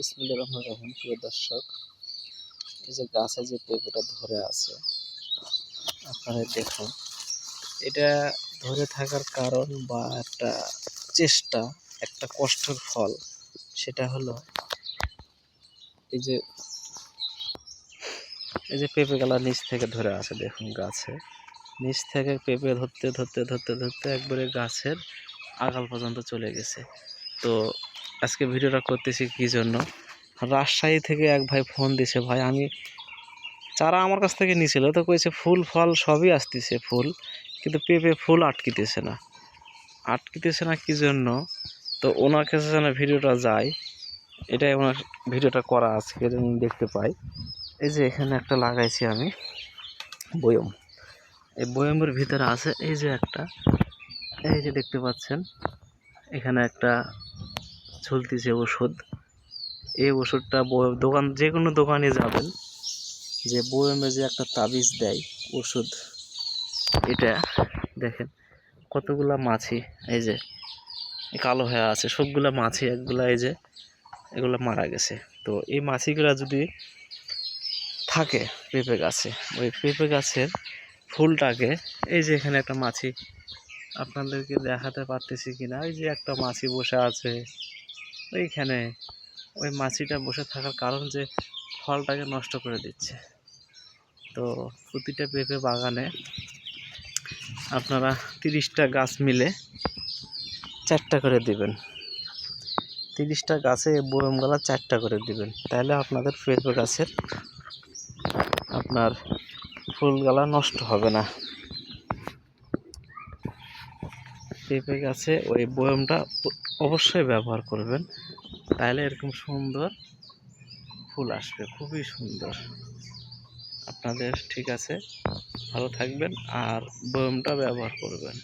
বিসমিল্লাহির রহমানির রহিম। প্রিয় দর্শক, এই যে গাছে যে পেঁপেটা ধরে আছে, আপনারা দেখুন, এটা ধরে থাকার কারণ বা একটা চেষ্টা, একটা কষ্টের ফল, সেটা হলো এই যে এই যে পেঁপে গালা নিচ থেকে ধরে আছে, দেখুন গাছে। নিচ থেকে পেঁপে ধরতে ধরতে ধরতে ধরতে একবারে গাছের আগাল পর্যন্ত চলে গেছে। তো আজকে ভিডিওটা করতেছি কী জন্য? রাজশাহী থেকে এক ভাই ফোন দিছে, ভাই, আমি চারা আমার কাছ থেকে নিছিল, তো কইছে, ফুল, ফল সবই আসতেছে, ফুল, কিন্তু পেঁপে ফুল আটকিতেছে না। আটকিতেছে না কী জন্য? তো ওনার কাছে যেন ভিডিওটা যায়, এটাই ওনার ভিডিওটা করা আজকে আমি দেখতে পাই। এই যে এখানে একটা লাগাইছি আমি, বয়ম। এই বয়মের ভিতরে আছে, এই যে একটা, এই যে দেখতে পাচ্ছেন, এখানে একটা ঝুলতেছে ওষুধ। এই ওষুধটা দোকান, যে কোনো দোকানে যাবেন, যে বয়মে যে একটা তাবিজ দেয় ওষুধ, এটা দেখেন কতগুলা মাছি, এই যে কালো হয়ে আছে, সবগুলা মাছি, একগুলা এই যে এগুলো মারা গেছে। তো এই মাছিগুলা যদি থাকে পেঁপে গাছে, ওই পেঁপে গাছের ফুলটাকে, এই যে এখানে একটা মাছি, আপনাদেরকে দেখাতে পারতেছি কিনা ওই যে একটা মাছি বসে আছে। ওইখানে ওই মাছিটা বসে থাকার কারণ যে ফলটাকে নষ্ট করে দিচ্ছে। তো প্রতিটা পেঁপে বাগানে আপনারা তিরিশটা গাছ মিলে চারটা করে দিবেন। তিরিশটা গাছে বয়মগুলা চারটা করে দিবেন। তাহলে আপনাদের পেঁপে গাছের আপনার ফুলগুলা নষ্ট হবে না। পেঁপে গাছে ওই বয়মটা অবশ্যই ব্যবহার করবেন। তাহলে এরকম সুন্দর ফুল আসবে, খুবই সুন্দর। আপনাদের ঠিক আছে, ভালো থাকবেন আর বয়মটা ব্যবহার করবেন।